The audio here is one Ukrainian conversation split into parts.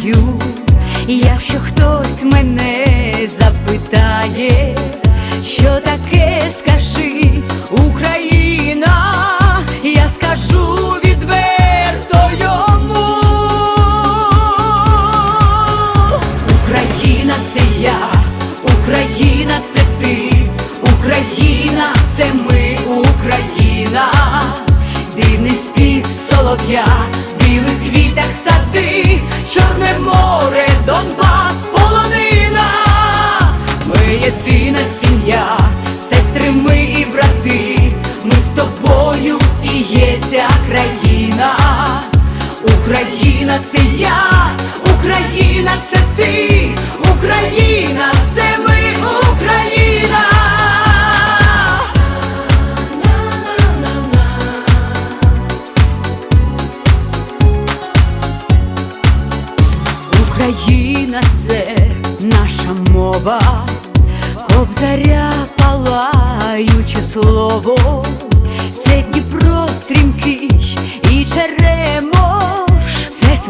знаю, якщо хтось мене запитає, що таке скажи Україна, я скажу відверто йому. Україна це я, Україна це ти, Україна це ми, Україна, дивний спів солов'я, білих квіток ця країна. Україна це я, Україна це ти, Україна це ми, Україна. Україна це наша мова, кобзаря палаюче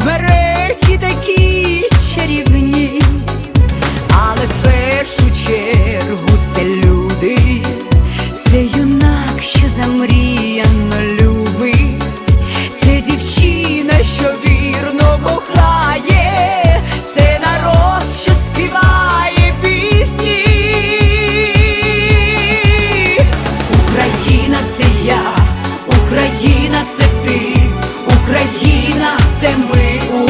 це смереки такі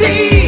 Україна